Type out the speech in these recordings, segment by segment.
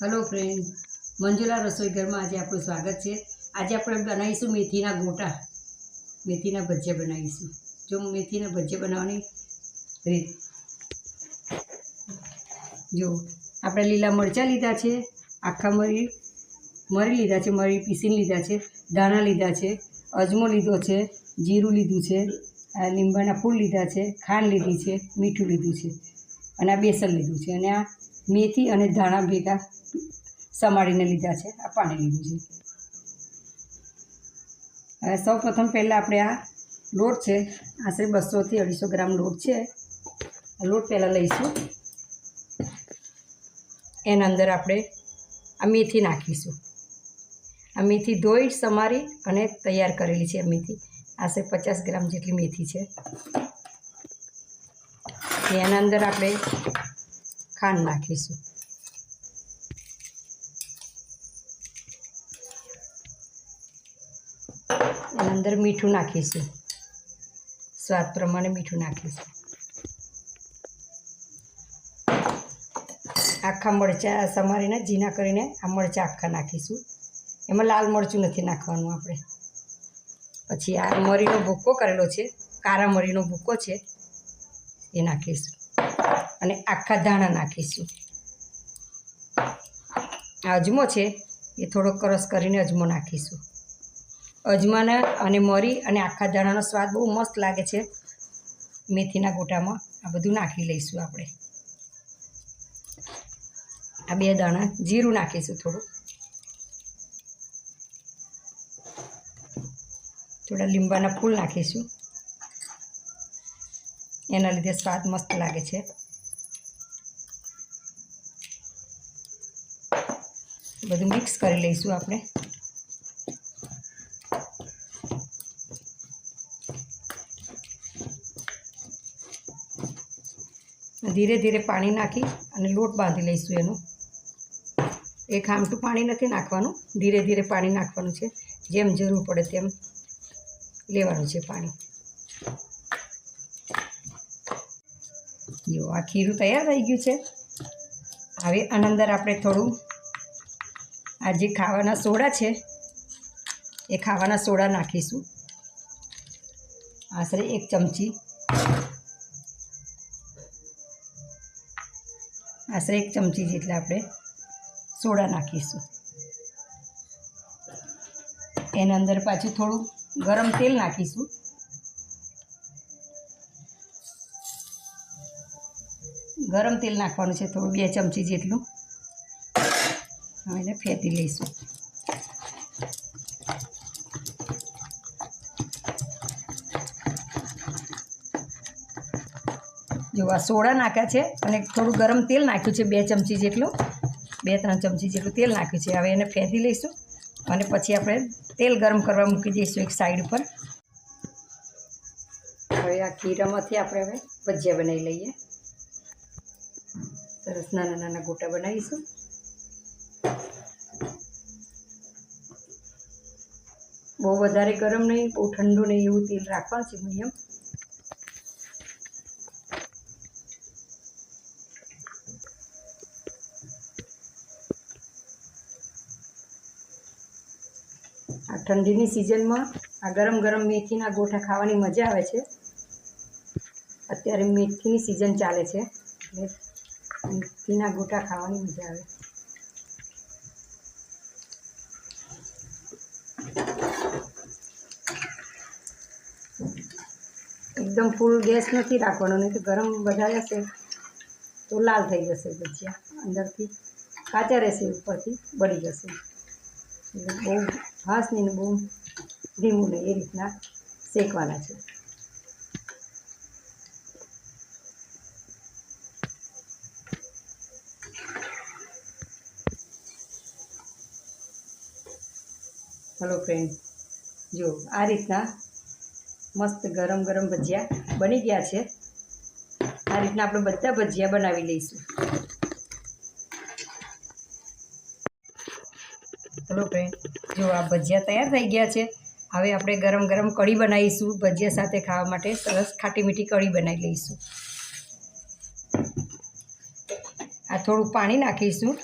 Hello friend Manjula રસોઈ ઘરમાં આજે આપણું સ્વાગત છે. આજે આપણે બનાવીશું મેથીના ગોટા. મેથીના ભજીયા બનાવીશું. જો મેથીના ભજીયા બનાવવાની રીત. જો, આપણે લીલા મરચાં લીધા છે, આખા મરી મરી લીધા છે, મરી પીસીને લીધા છે, ધાણા લીધા છે, અજમો લીધો છે, જીરું લીધું છે, આ લીંબાના ફૂલ લીધા છે, ખાંડ લીધી છે, મીઠું લીધું છે, અને આ બેસન લીધું છે, અને આ મેથી અને ધાણા ભેગા સમાડીને લીધા છે, આ પાણી લીધું છે. હવે સૌ પ્રથમ પહેલાં આપણે આ લોટ છે, આશરે બસોથી અઢીસો ગ્રામ લોટ છે લોટ પહેલાં લઈશું. એના અંદર આપણે આ મેથી નાખીશું. આ મેથી ધોઈ, સમારી અને તૈયાર કરેલી છે મેથી. આશરે પચાસ ગ્રામ જેટલી મેથી છે. એના અંદર આપણે ખાંડ નાખીશું. એના અંદર મીઠું નાખીશું. સ્વાદ પ્રમાણે મીઠું નાખીશું. આખા મરચાં સમારીને, ઝીણા કરીને આ મરચાં આખા નાખીશું. એમાં લાલ મરચું નથી નાખવાનું આપણે. પછી આ મરીનો ભૂક્કો કરેલો છે કાળા મરીનો ભૂક્કો છે, એ નાખીશું. અને આખા ધાણા નાખીશું. આ અજમો છે, એ થોડો કરસ કરીને અજમો નાખીશું. અજમાના અને મરી અને આખા દાણાનો સ્વાદ બહુ મસ્ત લાગે છે. મેથીના ગોટામાં આ બધું નાખી લઈશું આપણે. આ બે દાણા જીરું નાખીશું થોડું. થોડા લીંબાના ફૂલ નાખીશું. એના લીધે સ્વાદ મસ્ત લાગે છે. બધું મિક્સ કરી લઈશું આપણે. ધીરે ધીરે પાણી નાખી અને લોટ બાંધી લઈશું એનું. એક આમટું પાણી નથી નાખવાનું, ધીરે ધીરે પાણી નાખવાનું છે. જેમ જરૂર પડે તેમ લેવાનું છે પાણી. જો, આ ખીરું તૈયાર થઈ ગયું છે. હવે આના અંદર આપણે થોડું, આ જે ખાવાના સોડા છે, એ ખાવાના સોડા નાખીશું. આશરે એક ચમચી આશરે એક ચમચી જેટલા આપણે સોડા નાખીશું. એના અંદર પાછું થોડું ગરમ તેલ નાખીશું. ગરમ તેલ નાખવાનું છે, થોડું બે ચમચી જેટલું. હવે એને ફેંટી લઈશું. જો આ સોડા નાખ્યા છે અને થોડું ગરમ તેલ નાખ્યું છે, બે ચમચી જેટલું, બે ત્રણ ચમચી જેટલું તેલ નાખ્યું છે. હવે એને ફેંદી લઈશું અને પછી આપણે તેલ ગરમ કરવા મૂકી દઈશું એક સાઈડ ઉપર. હવે આ ખીરામાંથી આપણે હવે ભજીયા બનાવી લઈએ. સરસ નાના નાના ગોટા બનાવીશું. બહુ વધારે ગરમ નહીં, બહુ ઠંડુ નહીં એવું તેલ રાખવાનું છે, મીડિયમ. ઠંડીની સિઝનમાં આ ગરમ ગરમ મેથીના ગોઠા ખાવાની મજા આવે છે. અત્યારે મેથીની સિઝન ચાલે છે. મેથીના ગોટા ખાવાની મજા આવે. એકદમ ફૂલ ગેસ નથી રાખવાનો, નહીં તો ગરમ વધારે હશે તો લાલ થઈ જશે ભજીયા. અંદરથી કાચા રહેશે ઉપરથી, બળી જશે. એટલે બહુ ફાસ્ટ નહીં ને બહુ ધીમું નહીં એ રીતના શેકવાના છે. હલો ફ્રેન્ડ જો આ રીતના મસ્ત ગરમ ગરમ ભજીયા બની ગયા છે. આ રીતના આપણે બધા ભજીયા બનાવી લઈશું. હલો ફ્રેન્ડ જો આ ભજીયા તૈયાર થઈ ગયા છે, હવે આપણે ગરમ ગરમ કઢી બનાવીશું. ભજીયા સાથે ખાવા માટે સરસ ખાટી મીઠી કઢી બનાવી લઈશું. આ થોડું પાણી નાખીશું.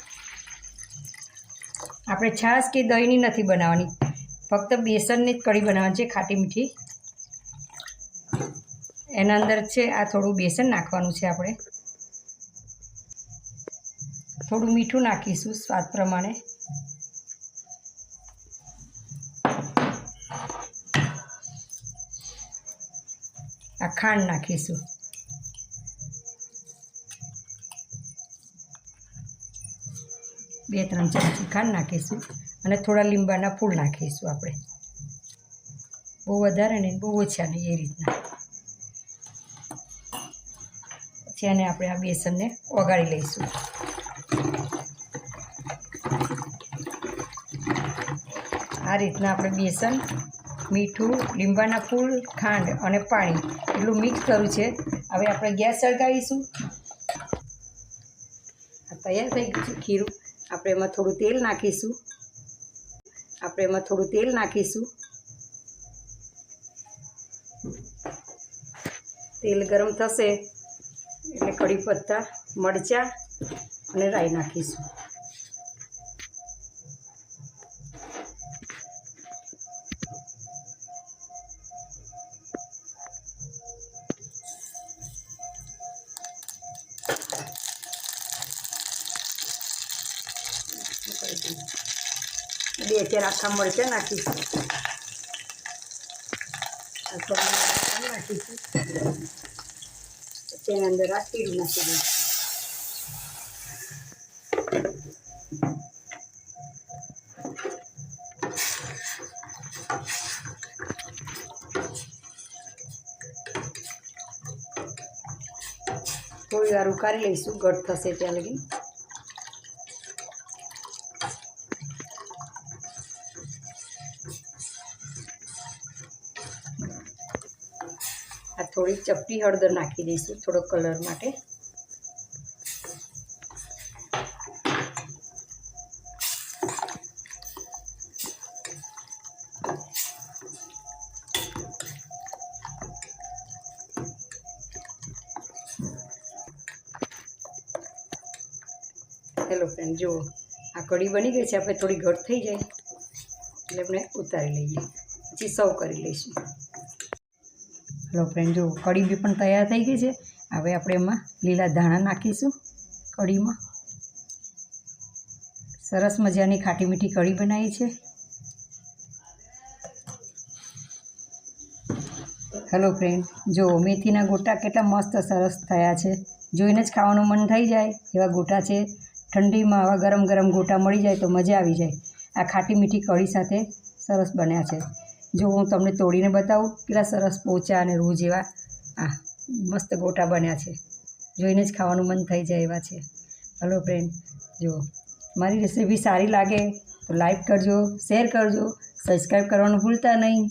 આપણે છાશ કે દહીંની નથી બનાવવાની. ફક્ત બેસનની જ કઢી બનાવવાની છે, ખાટી મીઠી. એના અંદર છે, આ થોડું બેસન નાખવાનું છે આપણે. થોડું મીઠું નાખીશું સ્વાદ પ્રમાણે. આ ખાંડ નાખીશું. બે ત્રણ ચમચી ખાંડ નાખીશું અને થોડા લીંબાના ફૂલ નાખીશું આપણે. બહુ વધારે નહીં, બહુ ઓછા નહીં એ રીતના. પછી આને આપણે આ બેસનને ઓગાળી લઈશું. આ રીતના આપણે બેસન મીઠું, લીંબાના ફૂલ, ખાંડ અને પાણી એટલું મિક્સ કર્યું છે. હવે આપણે ગેસ સળગાવીશું. તૈયાર થઈ ગયું છે ખીરું. આપણે એમાં થોડું તેલ નાખીશું. આપણે એમાં થોડું તેલ નાખીશું. તેલ ગરમ થશે એટલે કઢી પત્તા, મરચાં અને રાઈ નાખીશું. બે ચાર આખા મરચાં નાખીશું નાખીશું પછી અંદર આ તીડ થોડી વાર ઉકાળી લઈશું ઘટ થશે ત્યાં લગી થોડી ચપટી હળદર નાખી દઈશું, થોડો કલર માટે. હેલો ફ્રેન્ડ જુઓ, આ કઢી બની ગઈ છે, આપણે થોડી ઘટ થઈ જાય. એટલે આપણે ઉતારી લઈએ, પછી સર્વ કરી લઈશું. હેલો ફ્રેન્ડ જો કઢી બી પણ તૈયાર થઈ ગઈ છે. હવે આપણે એમાં લીલા ધાણા નાખીશું કઢીમાં. સરસ મજાની ખાટી મીઠી કઢી બનાવી છે. હેલો ફ્રેન્ડ જો મેથીના ગોટા કેટલા મસ્ત સરસ થયા છે. જોઈને જ ખાવાનું મન થઈ જાય. એવા ગોટા છે, ઠંડીમાં આવા ગરમ ગરમ ગોટા મળી જાય તો મજા આવી જાય. આ ખાટી મીઠી કઢી સાથે સરસ બન્યા છે. જો હું તમને તોડીને બતાવું કેટલા સરસ પોચા અને રૂ જેવા આ મસ્ત ગોટા બન્યા છે. જોઈને જ ખાવાનું મન થઈ જાય એવા છે. હલો ફ્રેન્ડ જો મારી રેસીપી સારી લાગે તો લાઈક કરજો શેર કરજો સબસ્ક્રાઈબ કરવાનું ભૂલતા નહીં.